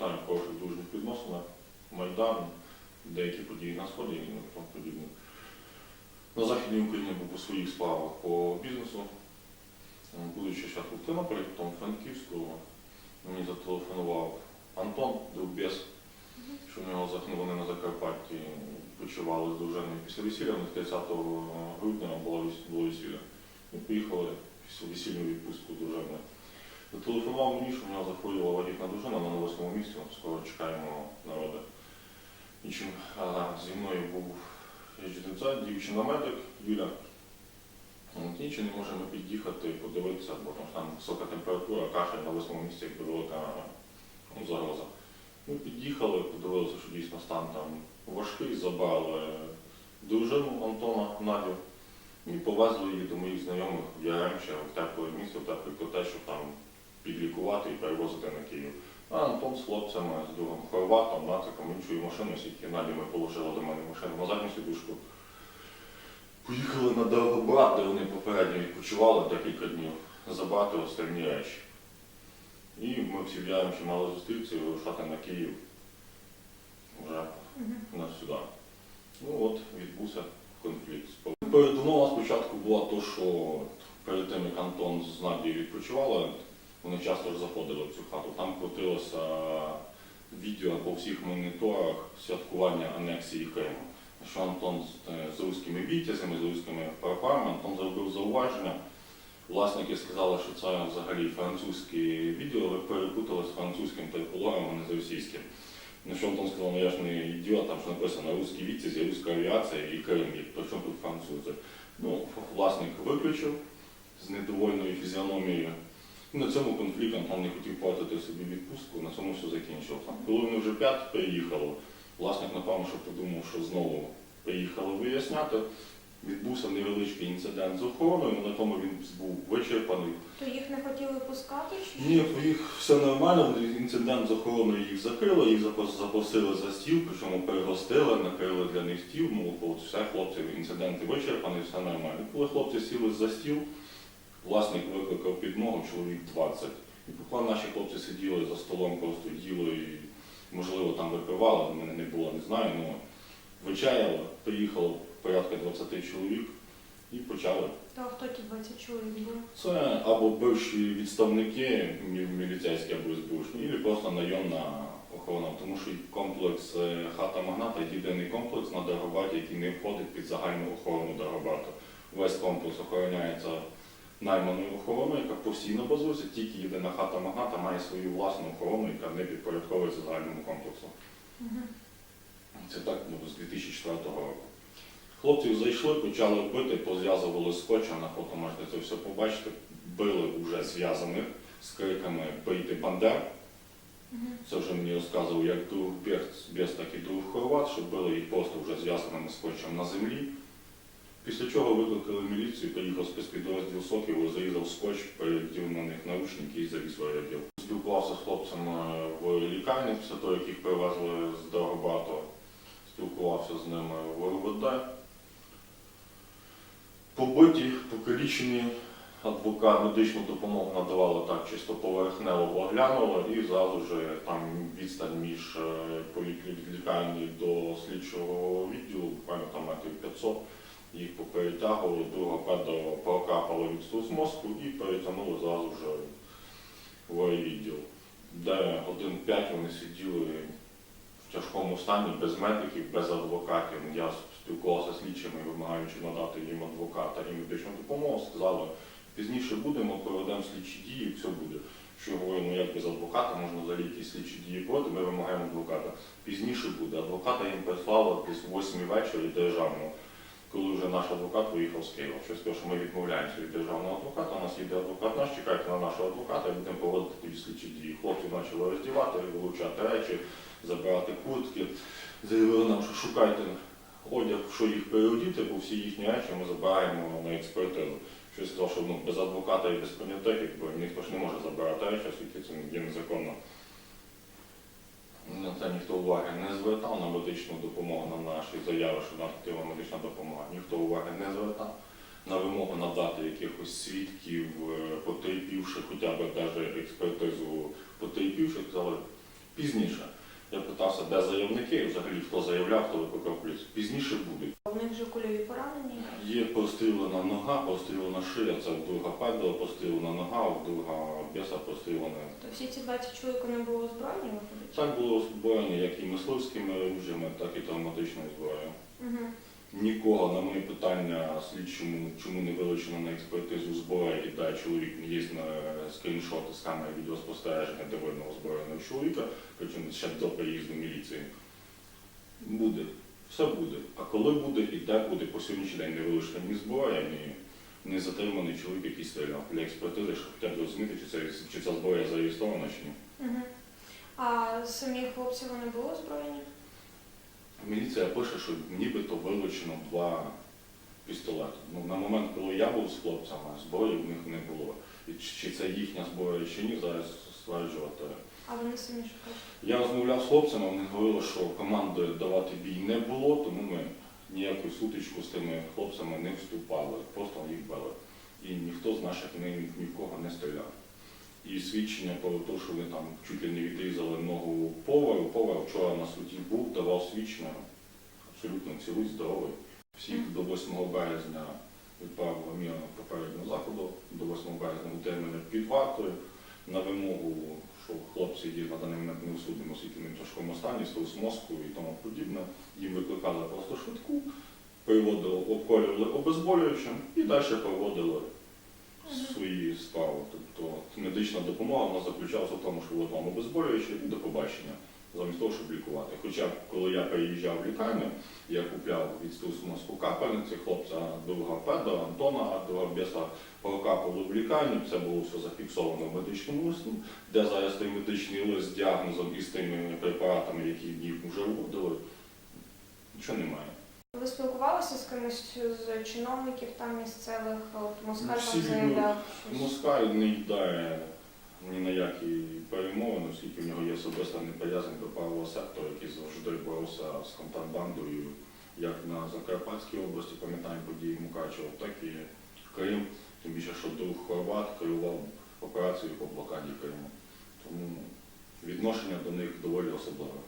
знаю, в хороших дружніх відносинах, Майдан, деякі події на Сході і тому подібне. На Західній Україні був по своїх справах по бізнесу. Будучи спочатку в Тернополі, потім Франківську, мені зателефонував Антон Довбєс, що в нього зах- вони на Закарпатті почували з дружиною після весілля, у 30 грудня було весілля. Ми поїхали після весільну відпустку дружини. Зателефонував мені, що в нього захворіла вагітна дружина на восьмому місці, скоро чекаємо народи. Нічим а, зі мною був жінця, дівчина медик Юля. Нічим не можемо під'їхати, подивитися, бо там, там висока температура, кашель на восьмому місці, якби велика ну, загроза. Ми під'їхали, подивилися, що дійсно стан там важкий, забрали дружину Антона Надю і повезли її до моїх знайомих в Яремче, в тепле місце, в теплий котеж, щоб там підлікувати і перевозити на Київ. А Антон з хлопцями, з другом хорватом, нациком, іншою машиною, скільки Наді ми положили до мене машину на задню сідушку. Поїхали на Дорогобрат, де вони попередньо відпочивали декілька днів, забрати останні речі. І ми всі в Яремчі мали зустрітися і вирушати на Київ вже на сюди. Ну от відбувся конфлікт. Передумова спочатку була то, що перед тим, як Антон з Надією відпочивали, вони часто ж заходили в цю хату. Там крутилося відео по всіх моніторах святкування анексії Криму. Що Антон з, е, з руськими вітязями, з руськими прапорами, Антон зробив зауваження. Власники сказали, що це взагалі французьке відео, ви перепутали з французьким триколором, а не з російським. На що Антон сказав, ну я ж не ідіот, там що написано русські вітязі, руська авіація і Крим, при чому тут французи. Ну, власник виключив з недовольною фізіономією. На цьому конфлікт Антон не хотів платити собі відпустку, на цьому все закінчилося. Коли вони вже п'ять переїхали, власник, напевно, що подумав, що знову приїхали виясняти. Відбувся невеличкий інцидент з охороною, на якому він був вичерпаний. То їх не хотіли пускати? Чи? Ні, у їх все нормально, інцидент з охороною їх закрили, їх запросили за стіл, причому перегостили, накрили для них стіл, ну от все, хлопці, інциденти вичерпані, все нормально. Коли хлопці сіли за стіл, власник викликав підмогу чоловік 20. І поки наші хлопці сиділи за столом, просто їли і, можливо, там випивали, в мене не було, не знаю, ну вечеряли, приїхало порядка 20 чоловік і почали То хто ті 20 чоловік були? це або бивші відставники міліцейські або СБУшні, або просто найомна охорона, тому що комплекс е, хата магната єдиний комплекс на Драгобаті, який не входить під загальну охорону Драгобату. Весь комплекс охороняється найманою охороною, яка постійно базується, тільки єдина хата магната має свою власну охорону, яка не підпорядковується загальному комплексу. Це так було з 2004 року. Хлопців зайшли, почали бити, позв'язували скотчем, на фото можете це все побачити. Били вже зв'язаних з криками «Бийте Бандер. Це вже мені розказував як друг Берц, Берц, так і друг Хорват, що били їх просто вже зв'язаними скотчем на землі. Після чого викликали міліцію, приїхав спецпідрозділ Сокіл, зарізав скотч, передів на них наручники і завіз в відділ. Спілкувався з хлопцями в лікарні після того, як їх привезли з Дорогобату. Спілкувався з ними в РВД. Побиті, покалічені, адвокат медичну допомогу надавали так, чисто поверхнево оглянули і зразу ж там відстань між е, лікарні до слідчого відділу, буквально там метрів 500, їх поперетягували, друга педа прокапала відструс мозку і перетягнули зразу ж в відділ, де один 5 вони сиділи в тяжкому стані, без медиків, без адвокатів. Я спілкувався з слідчими, вимагаючи надати їм адвоката і медичну допомогу. Сказали, пізніше будемо, проведемо слідчі дії, все буде. Що я говорю, ну як без адвоката можна взагалі якісь слідчі дії проводити, ми вимагаємо адвоката. Пізніше буде. Адвоката їм прислали десь в 8 вечора державного, коли вже наш адвокат виїхав з Києва. Що сказав, що ми відмовляємося від державного адвоката, у нас їде адвокат наш, чекайте на нашого адвоката будемо проводити тоді слідчі дії. Хлопці почали роздівати, вилучати речі, забирати куртки. Заявили нам, що шукайте одяг, що їх переодіти, бо всі їхні речі ми забираємо на експертизу. Що я сказав, що ну, без адвоката і без понятих, якби ніхто ж не може забирати речі, оскільки це є незаконно. На це ніхто уваги не звертав на медичну допомогу на наші заяви, що нам потрібна медична допомога. Ніхто уваги не звертав. На вимогу надати якихось свідків, е, потерпівши хоча б навіть експертизу потерпівши, сказали, Пізніше. Я питався, де заявники, взагалі хто заявляв, хто викликав поліцію. Пізніше будуть. У них вже кульові поранені? Є пострілена нога, пострілена шия, це вдруга падала, пострілена нога, вдруга друга біса пострілена. То всі ці 20 чоловік вони були озброєні, виходить? Так було озброєні як і мисливськими оружями, так і травматичною зброєю. Угу. Нікого на мої питання слідчому, чому не вилучено на експертизу зброя і дай чоловік є на скріншоти з камери відеоспостереження, де видно озброєного чоловіка, причому ще до приїзду міліції. Буде, все буде. А коли буде і де буде по сьогоднішній день не вилучена ні зброя, ні не затриманий чоловік, який стріляв для експертизи, щоб хоча б розуміти, чи, це, чи ця зброя зареєстрована чи ні. Угу. А самі хлопці вони були озброєні? Міліція пише, що нібито вилучено два пістолети. Ну, на момент, коли я був з хлопцями, зброї в них не було. І чи- це їхня зброя чи ні, зараз стверджувати. А вони самі кажуть? Я розмовляв з хлопцями, вони говорили, що команди давати бій не було, тому ми ніяку сутичку з тими хлопцями не вступали, просто їх били. І ніхто з наших ні, ні в кого не стріляв. І свідчення про те, що вони там чуть ли не відрізали ногу повару, повар вчора на суді був, давав свідчення абсолютно цілий, здоровий. Всіх до 8 березня відправили міра попереднього заходу, до 8 березня утримання під вартою на вимогу, що хлопці є на даний момент не оскільки в тяжкому стані, стус мозку і тому подібне. Їм викликали просто швидку, переводили, обколювали обезболюючим і далі проводили свої справи. Тобто медична допомога вона заключалася в тому, що от вам обезболююче і до побачення, замість того, щоб лікувати. Хоча коли я переїжджав в лікарню, я купляв від мозку капельниці, хлопця друга педа, Антона, друга біса прокапали в лікарню, це було все зафіксовано в медичному листу, де зараз той медичний лист з діагнозом і з тими препаратами, які їх вже вводили, нічого немає. Ви спілкувалися з кимось з чиновників там місцевих, от Москаль Всі там заявляв щось. Москаль не йде ні на які перемовини, оскільки в нього є особиста неприязнь до правого сектору, який завжди боровся з контрабандою, як на Закарпатській області, пам'ятаємо події Мукачева, так і Крим. Тим більше, що друг Хорват керував операцією по блокаді Криму. Тому відношення до них доволі особливе.